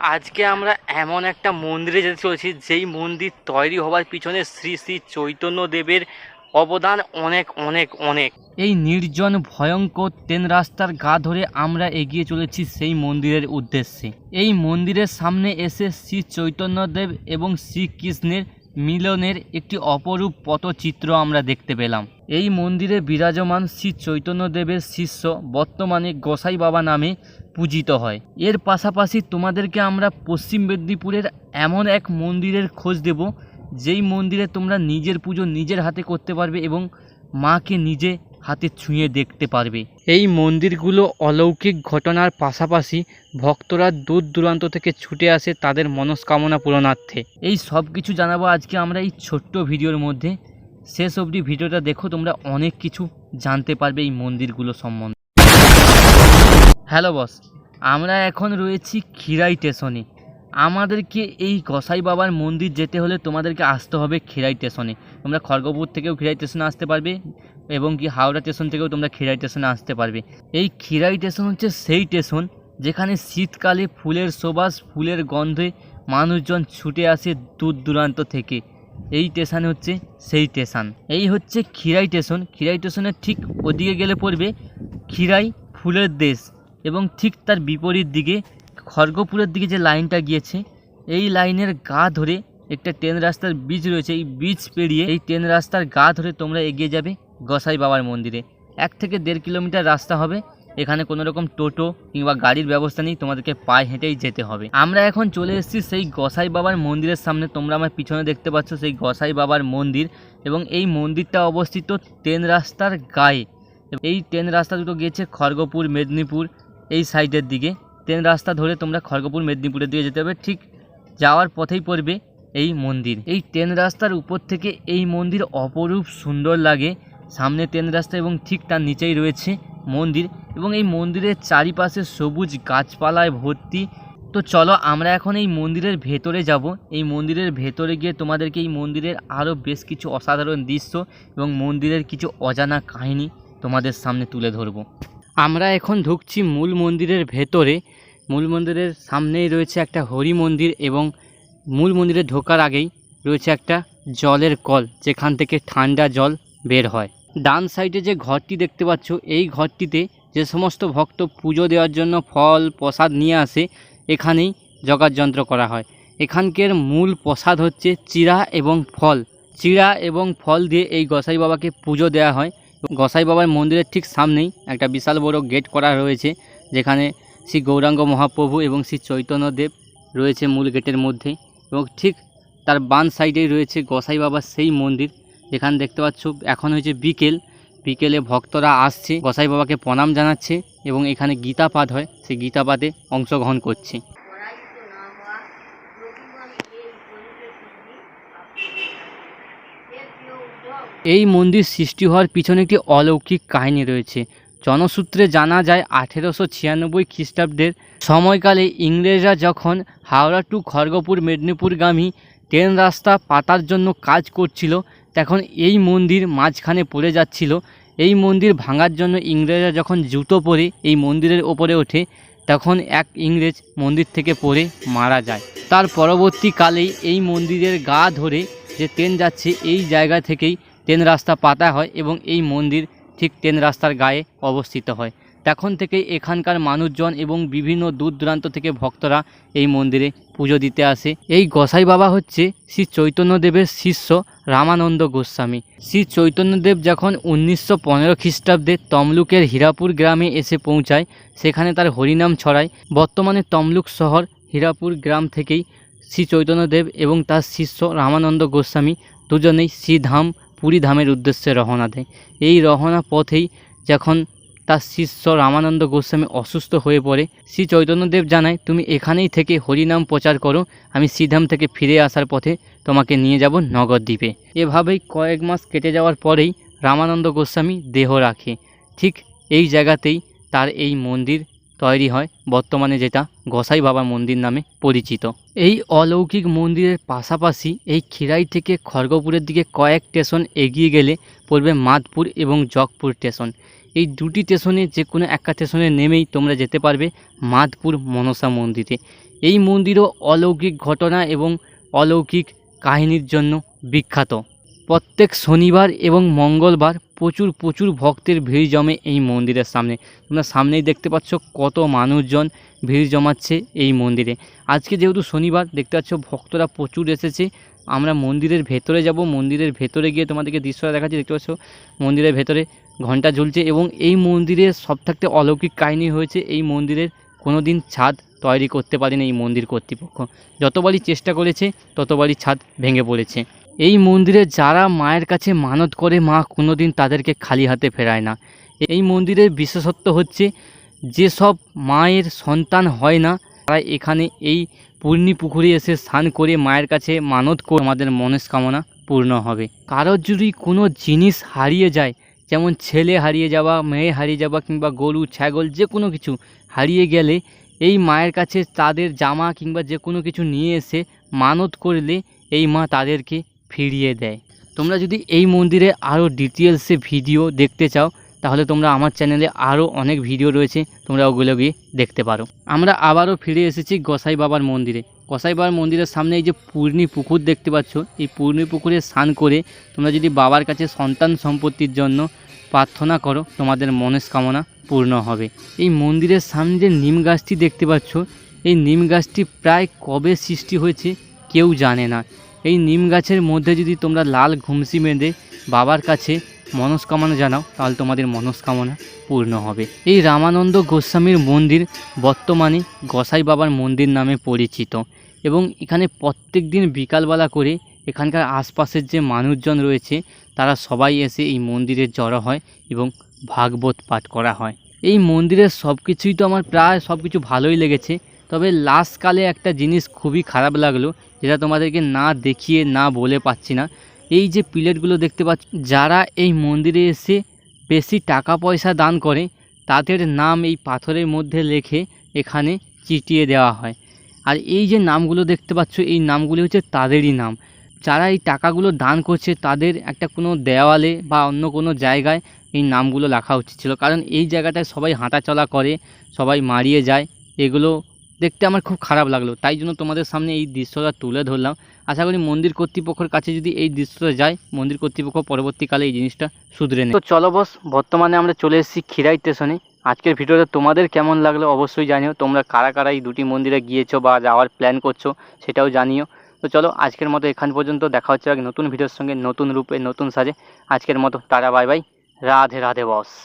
আজকে আমরা এমন একটা মন্দিরে যেতে চলেছি, যেই মন্দির তৈরি হওয়ার পিছনে শ্রী শ্রী চৈতন্য দেবের অবদান অনেক অনেক অনেক। এই নির্জন, ভয়ঙ্কর তেন রাস্তার গা ধরে আমরা এগিয়ে চলেছি সেই মন্দিরের উদ্দেশ্যে। এই মন্দিরের সামনে এসে শ্রী চৈতন্যদেব এবং শ্রীকৃষ্ণের মিলনের একটি অপরূপ পথচিত্র আমরা দেখতে পেলাম। এই মন্দিরে বিরাজমান শ্রী চৈতন্যদেবের শিষ্য বর্তমানে গোসাই বাবা নামে পূজিত হয়। এর পাশাপাশি তোমাদেরকে আমরা পশ্চিম মেদিনীপুরের এমন এক মন্দিরের খোঁজ দেব, যেই মন্দিরে তোমরা নিজের পুজো নিজের হাতে করতে পারবে এবং মাকে নিজে হাতে ছুঁয়ে দেখতে পারবে। এই মন্দিরগুলো অলৌকিক ঘটনার পাশাপাশি ভক্তরা দূর দূরান্ত থেকে ছুটে আসে তাদের মনস্কামনা পূরণার্থে। এই সব কিছু জানাব আজকে আমরা এই ছোট্ট ভিডিওর মধ্যে। শেষ অবধি ভিডিওটা দেখো তোমরা অনেক কিছু জানতে পারবে এই মন্দিরগুলো সম্বন্ধে। হ্যালো বস আমরা এখন রয়েছি খিরাই স্টেশনে। আমাদেরকে এই গসাই বাবার মন্দির যেতে হলে তোমাদেরকে আসতে হবে খিরাই স্টেশনে। তোমরা খড়গপুর থেকেও খিরাই স্টেশনে আসতে পারবে। এবং কি হাওড়া স্টেশন থেকেও তোমরা খিরাই স্টেশনে আসতে পারবে। এই খিরাই স্টেশন হচ্ছে সেই স্টেশন যেখানে শীতকালে ফুলের সুবাস, ফুলের গন্ধে মানুষজন ছুটে আসে দূর দূরান্ত থেকে। এই স্টেশন হচ্ছে সেই স্টেশন। এই হচ্ছে খিরাই স্টেশন। খিরাই স্টেশনের ঠিক ওদিকে গেলে পড়বে খিরাই ফুলের দেশ এবং ঠিক তার বিপরীত দিকে খড়গপুরের দিকে যে লাইনটা গিয়েছে, এই লাইনের গা ধরে একটা ট্রেন রাস্তার বীজ রয়েছে। এই বীজ পেরিয়ে এই ট্রেন রাস্তার গা ধরে তোমরা এগিয়ে যাবে গোসাই বাবার মন্দিরে। এক থেকে দেড় কিলোমিটার রাস্তা হবে। এখানে কোনো রকম টোটো কিংবা গাড়ির ব্যবস্থা নেই। তোমাদেরকে পায়ে হেঁটেই যেতে হবে। আমরা এখন চলে এসেছি সেই গোসাই বাবার মন্দিরের সামনে। তোমরা আমার পিছনে দেখতে পাচ্ছ সেই গোসাই বাবার মন্দির এবং এই মন্দিরটা অবস্থিত ট্রেন রাস্তার গায়ে। এই ট্রেন রাস্তা দুটো গিয়েছে খড়গপুর, মেদিনীপুর এই সাইডের দিকে। ট্রেন রাস্তা ধরে তোমরা খড়গপুর, মেদিনীপুরের দিকে যেতে হবে ঠিক যাওয়ার পথেই পড়বে এই মন্দির। এই ট্রেন রাস্তার উপর থেকে এই মন্দির অপরূপ সুন্দর লাগে। সামনে তেন রাস্তা এবং ঠিক তার নিচেই রয়েছে মন্দির এবং এই মন্দিরের চারিপাশে সবুজ গাছপালায় ভর্তি। তো চলো আমরা এখন এই মন্দিরের ভেতরে যাব। এই মন্দিরের ভেতরে গিয়ে তোমাদেরকে এই মন্দিরের আরও বেশ কিছু অসাধারণ দৃশ্য এবং মন্দিরের কিছু অজানা কাহিনী তোমাদের সামনে তুলে ধরবো। আমরা এখন ঢুকছি মূল মন্দিরের ভেতরে। মূল মন্দিরের সামনেই রয়েছে একটা হরি মন্দির এবং মূল মন্দিরে ঢোকার আগেই রয়েছে একটা জলের কল, যেখান থেকে ঠান্ডা জল বের হয়। ডান সাইডে যে ঘরটি দেখতে পাচ্ছ, এই ঘরটিতে যে সমস্ত ভক্ত পুজো দেওয়ার জন্য ফল, প্রসাদ নিয়ে আসে, এখানেই যন্ত্র করা হয়। এখানকার মূল প্রসাদ হচ্ছে চিরা এবং ফল। চিরা এবং ফল দিয়ে এই গোসাই বাবাকে পুজো দেওয়া হয়। গোসাই বাবার মন্দিরের ঠিক সামনেই একটা বিশাল বড় গেট করা রয়েছে, যেখানে শ্রী গৌরাঙ্গ মহাপ্রভু এবং শ্রী চৈতন্যদেব রয়েছে মূল গেটের মধ্যে এবং ঠিক তার বান সাইডেই রয়েছে গোসাই বাবার সেই মন্দির। যেখানে দেখতে পাচ্ছ, এখন হয়েছে বিকেল। বিকেলে ভক্তরা আসছে, গোসাই বাবাকে প্রণাম জানাচ্ছে এবং এখানে গীতা পাঠ হয়। সেই গীতা পাঠে অংশগ্রহণ করছে। এই মন্দির সৃষ্টি হওয়ার পিছনে একটি অলৌকিক কাহিনী রয়েছে। জনসূত্রে জানা যায়, আঠেরোশো ছিয়ানব্বই খ্রিস্টাব্দের সময়কালে ইংরেজরা যখন হাওড়া টু খড়গপুর মেদিনীপুরগামী ট্রেন রাস্তা পাতার জন্য কাজ করছিল তখন এই মন্দির মাঝখানে পড়ে যাচ্ছিল। এই মন্দির ভাঙার জন্য ইংরেজরা যখন জুতো পরে এই মন্দিরের ওপরে ওঠে, তখন এক ইংরেজ মন্দির থেকে পড়ে মারা যায়। তার পরবর্তীকালেই এই মন্দিরের গা ধরে যে ট্রেন যাচ্ছে, এই জায়গা থেকেই ট্রেন রাস্তা পাতা হয় এবং এই মন্দির ঠিক ট্রেন রাস্তার গায়ে অবস্থিত হয়। তখন থেকেই এখানকার মানুষজন এবং বিভিন্ন দূর দূরান্ত থেকে ভক্তরা এই মন্দিরে পুজো দিতে আসে। এই গোসাই বাবা হচ্ছে শ্রী চৈতন্যদেবের শিষ্য রামানন্দ গোস্বামী। শ্রী চৈতন্যদেব যখন উনিশশো পনেরো খ্রিস্টাব্দে তমলুকের হীরাপুর গ্রামে এসে পৌঁছায়, সেখানে তার হরিনাম ছড়ায়। বর্তমানে তমলুক শহর হীরাপুর গ্রাম থেকেই শ্রী চৈতন্যদেব এবং তার শিষ্য রামানন্দ গোস্বামী দুজনেই শ্রীধাম পুরী ধামের উদ্দেশ্যে রওনা দেয়। এই রওনা পথেই যখন তার শিষ্য রামানন্দ গোস্বামী অসুস্থ হয়ে পড়ে। শ্রী চৈতন্যদেব জানায়, তুমি এখানেই থেকে হরিনাম প্রচার করো। আমি শ্রীধাম থেকে ফিরে আসার পথে তোমাকে নিয়ে যাব নগরদ্বীপে এভাবেই কয়েক মাস কেটে যাওয়ার পরেই রামানন্দ গোস্বামী দেহ রাখে। ঠিক এই জায়গাতেই তার এই মন্দির তৈরি হয়, বর্তমানে যেটা গোসাই বাবা মন্দির নামে পরিচিত। এই অলৌকিক মন্দিরের পাশাপাশি এই খিরাই থেকে খড়গপুরের দিকে কয়েক স্টেশন এগিয়ে গেলে পড়বে মাদপুর এবং জগপুর স্টেশন। এই দুটি স্টেশনে যে কোনো একটা স্টেশনে নেমেই তোমরা যেতে পারবে মাদপুর মনসা মন্দিরে। এই মন্দিরও অলৌকিক ঘটনা এবং অলৌকিক কাহিনীর জন্য বিখ্যাত। প্রত্যেক শনিবার এবং মঙ্গলবার প্রচুর প্রচুর ভক্তের ভিড় জমে এই মন্দিরের সামনে। তোমরা সামনেই দেখতে পাচ্ছ কত মানুষজন ভিড় জমাচ্ছে এই মন্দিরে। আজকে যেহেতু শনিবার, দেখতে পাচ্ছ ভক্তরা প্রচুর এসেছে। আমরা মন্দিরের ভেতরে যাব, মন্দিরের ভেতরে গিয়ে তোমাদেরকে দৃশ্যটা দেখাচ্ছি। দেখতে পাচ্ছ মন্দিরের ভেতরে ঘণ্টা ঝুলছে এবং এই মন্দিরের সব থাকতে অলৌকিক কাহিনী হয়েছে, এই মন্দিরের কোনো দিন ছাদ তৈরি করতে পারেনি এই মন্দির কর্তৃপক্ষ। যতবারই চেষ্টা করেছে, ততবারই ছাদ ভেঙে পড়েছে। এই মন্দিরে যারা মায়ের কাছে মানত করে, মা কোনোদিন তাদেরকে খালি হাতে ফেরায় না। এই মন্দিরের বিশেষত্ব হচ্ছে, যেসব মায়ের সন্তান হয় না, তারা এখানে এই পূর্ণি পুকুরে এসে স্নান করে মায়ের কাছে মানত করে আমাদের মনস্কামনা পূর্ণ হবে। কারোর যদি কোনো জিনিস হারিয়ে যায় যেমন ছেলে হারিয়ে যাওয়া, মেয়ে হারিয়ে যাওয়া কিংবা গরু, ছাগল, যে কোনো কিছু হারিয়ে গেলে এই মায়ের কাছে তাদের জামা কিংবা যে কোনো কিছু নিয়ে এসে মানত করলে এই মা তাদেরকে ফিরিয়ে দেয়। তোমরা যদি এই মন্দিরে আরও ডিটেলসে ভিডিও দেখতে চাও, তাহলে তোমরা আমার চ্যানেলে আরও অনেক ভিডিও রয়েছে, তোমরা ওগুলো গিয়ে দেখতে পারো। আমরা আবারও ফিরে এসেছি গোসাই বাবার মন্দিরে। গোসাই বাবার মন্দিরের সামনে এই যে পূর্ণি পুকুর দেখতে পাচ্ছ, এই পূর্ণি পুকুরে স্নান করে তোমরা যদি বাবার কাছে সন্তান সম্পত্তির জন্য প্রার্থনা করো, তোমাদের মনস্কামনা পূর্ণ হবে। এই মন্দিরের সামনে যে নিম গাছটি দেখতে পাচ্ছ, এই নিম গাছটি প্রায় কবে সৃষ্টি হয়েছে কেউ জানে না। এই নিম গাছের মধ্যে যদি তোমরা লাল ঘুমসি বেঁধে বাবার কাছে মনস্কামনা জানাও, তাহলে তোমাদের মনস্কামনা পূর্ণ হবে। এই রামানন্দ গোস্বামীর মন্দির বর্তমানে গোসাই বাবার মন্দির নামে পরিচিত এবং এখানে প্রত্যেক দিন বিকালবেলা করে এখানকার আশপাশের যে মানুষজন রয়েছে, তারা সবাই এসে এই মন্দিরে জড়ো হয় এবং ভাগবত পাঠ করা হয়। এই মন্দিরের সব কিছুই তো আমার প্রায় সব কিছু ভালোই লেগেছে, তবে লাস্টকালে একটা জিনিস খুবই খারাপ লাগল, যেটা তোমাদেরকে না দেখিয়ে, না বলে পাচ্ছি না। এই যে প্লেটগুলো দেখতে পাচ্ছ, যারা এই মন্দিরে এসে বেশি টাকা পয়সা দান করে, তাদের নাম এই পাথরের মধ্যে লেখে এখানে চিটিয়ে দেওয়া হয়। আর এই যে নামগুলো দেখতে পাচ্ছ, এই নামগুলি হচ্ছে তাদেরই নাম। যারা এই টাকাগুলো দান করছে, তাদের একটা কোনো দেওয়ালে বা অন্য কোনো জায়গায় এই নামগুলো লেখা উচিত ছিল। কারণ এই জায়গাটায় সবাই হাঁটাচলা করে, সবাই মারিয়ে যায়, এগুলো দেখতে আমার খুব খারাপ লাগল। তাই জন্য তোমাদের সামনে এই দৃশ্যটা তুলে ধরলাম। আশা করি মন্দির কর্তৃপক্ষের কাছে যদি এই দৃশ্যটা যায়, মন্দির কর্তৃপক্ষ পরবর্তীকালে এই জিনিসটা শুধরে নেয় তো চলো বস বর্তমানে আমরা চলে এসেছি খিরাই স্টেশনে। আজকের ভিডিওটা তোমাদের কেমন লাগল অবশ্যই জানিও। তোমরা কারা কারা এই দুটি মন্দিরে গিয়েছো বা যাওয়ার প্ল্যান করছ সেটাও জানিও। তো চলো, আজকের মতো এখান পর্যন্ত দেখা হচ্ছে এক নতুন ভিডিওর সঙ্গে নতুন রূপে, নতুন সাজে। আজকের মতো, tata bye bye Radhe Radhe boss